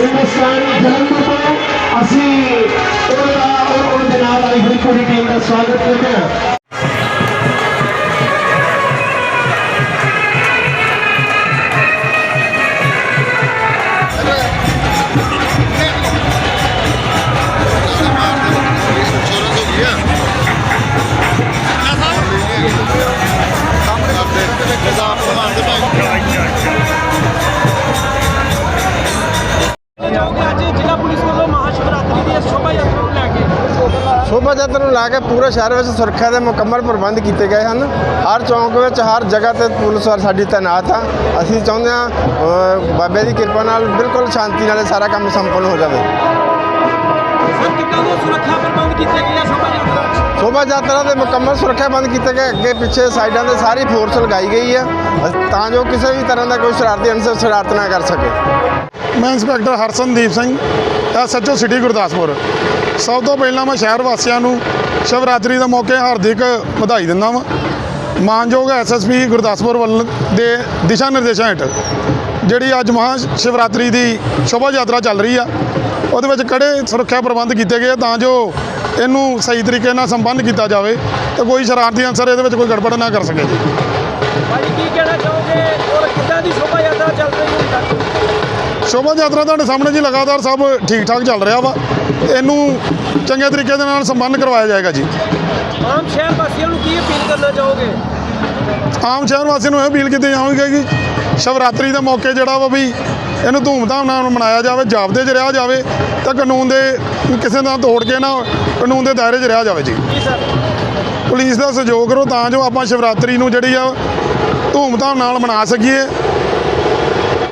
ਹਿੰਦੁਸਤਾਨੀ ਜਲੰਧਰ ਤੋਂ ਅਸੀਂ ਉਹਦਾ ਔਰ ਦੇ ਨਾਲ ਆਈ ਹੋਈ ਪੂਰੀ ਟੀਮ ਦਾ ਸਵਾਗਤ ਕਰਦੇ ਹਾਂ। ਸ਼ੋਭਾ ਯਾਤਰਾ ਨੂੰ ਲਾ ਕੇ ਪੂਰੇ ਸ਼ਹਿਰ ਵਿੱਚ ਸੁਰੱਖਿਆ ਦੇ ਮੁਕੰਮਲ ਪ੍ਰਬੰਧ ਕੀਤੇ ਗਏ ਹਨ। ਹਰ ਚੌਂਕ ਵਿੱਚ ਹਰ ਜਗ੍ਹਾ ਤੇ ਪੁਲਿਸ ਵਾਲ ਸਾਡੀ ਤਾਇਨਾਤ ਆ। ਅਸੀਂ ਚਾਹੁੰਦੇ ਹਾਂ ਬਾਬੇ ਦੀ ਕਿਰਪਾ ਨਾਲ ਬਿਲਕੁਲ ਸ਼ਾਂਤੀ ਨਾਲ ਇਹ ਸਾਰਾ ਕੰਮ ਸੰਪੰਨ ਹੋ ਜਾਵੇ। ਸ਼ੋਭਾ ਯਾਤਰਾ ਦੇ ਮੁਕੰਮਲ ਸੁਰੱਖਿਆ ਬੰਦ ਕੀਤੇ ਗਏ ਅੱਗੇ ਪਿੱਛੇ ਸਾਈਡਾਂ ਤੇ ਸਾਰੀ ਫੋਰਸ ਲਗਾਈ ਗਈ ਹੈ ਤਾਂ ਜੋ ਕਿਸੇ ਵੀ ਤਰ੍ਹਾਂ ਦਾ ਕੋਈ ਸ਼ਰਾਰਤੀ ਅਨਸਰ ਸ਼ਰਾਰਤ ਨਾ ਕਰ ਸਕੇ। ਮੈਂ inspector Harsandeep Singh SHO city Gurdaspur. ਸਭ ਤੋਂ ਪਹਿਲਾਂ ਮੈਂ ਸ਼ਹਿਰ ਵਾਸੀਆਂ ਨੂੰ ਸ਼ਿਵਰਾਤਰੀ ਦੇ ਮੌਕੇ ਹਾਰਦਿਕ ਵਧਾਈ ਦਿੰਦਾ ਵਾਂ। ਮਾਨਯੋਗ ਐਸਐਸਪੀ ਗੁਰਦਾਸਪੁਰ ਵੱਲ ਦੇ ਦਿਸ਼ਾ ਨਿਰਦੇਸ਼ਾਂ ਹੇਠ, ਜਿਹੜੀ ਅੱਜ ਮਹਾ ਸ਼ਿਵਰਾਤਰੀ ਦੀ ਸ਼ੋਭਾ ਯਾਤਰਾ ਚੱਲ ਰਹੀ ਆ, ਉਹਦੇ ਵਿੱਚ ਕੜੇ ਸੁਰੱਖਿਆ ਪ੍ਰਬੰਧ ਕੀਤੇ ਗਏ ਤਾਂ ਜੋ ਇਹਨੂੰ ਸਹੀ ਤਰੀਕੇ ਨਾਲ ਸੰਪੰਨ ਕੀਤਾ ਜਾਵੇ ਤੇ ਕੋਈ ਸ਼ਰਾਰਤੀ ਅਨਸਰ ਇਹਦੇ ਵਿੱਚ ਕੋਈ ਗੜਬੜ ਨਾ ਕਰ ਸਕੇ। ਜੀ ਭਾਈ, ਕੀ ਕਹਿਣਾ ਚਾਹੋਗੇ? ਔਰ ਕਿੱਦਾਂ ਦੀ ਸ਼ੋਭਾ ਯਾਤਰਾ ਚੱਲ ਰਹੀ ਹੈ? ਸ਼ੋਭਾ ਯਾਤਰਾ ਤੁਹਾਡੇ ਸਾਹਮਣੇ ਜੀ ਲਗਾਤਾਰ ਸਭ ਠੀਕ ਠਾਕ ਚੱਲ ਰਿਹਾ ਵਾ। ਇਹਨੂੰ ਚੰਗੇ ਤਰੀਕੇ ਦੇ ਨਾਲ ਸੰਪੰਨ ਕਰਵਾਇਆ ਜਾਏਗਾ ਜੀ। ਆਮ ਸ਼ਹਿਰ ਵਾਸੀਆਂ ਨੂੰ ਕੀ ਅਪੀਲ ਕਰਨਾ ਚਾਹੋਗੇ? ਆਮ ਸ਼ਹਿਰ ਵਾਸੀਆਂ ਨੂੰ ਇਹ ਅਪੀਲ ਕੀਤੀ ਜਾਵੇਗੀ ਕਿ ਸ਼ਿਵਰਾਤਰੀ ਦੇ ਮੌਕੇ ਜਿਹੜਾ ਵਾ ਵੀ ਇਹਨੂੰ ਧੂਮਧਾਮ ਨਾਲ ਮਨਾਇਆ ਜਾਵੇ ਜਾਬਦੇ 'ਚ ਰਿਹਾ ਜਾਵੇ ਤਾਂ ਕਾਨੂੰਨ ਦੇ ਕਿਸੇ ਨਾਲ ਤੋੜ ਕੇ ਨਾ ਕਾਨੂੰਨ ਦੇ ਦਾਇਰੇ 'ਚ ਰਿਹਾ ਜਾਵੇ ਜੀ। ਪੁਲਿਸ ਦਾ ਸਹਿਯੋਗ ਕਰੋ ਤਾਂ ਜੋ ਆਪਾਂ ਸ਼ਿਵਰਾਤਰੀ ਨੂੰ ਜਿਹੜੀ ਆ ਧੂਮਧਾਮ ਨਾਲ ਮਨਾ ਸਕੀਏ।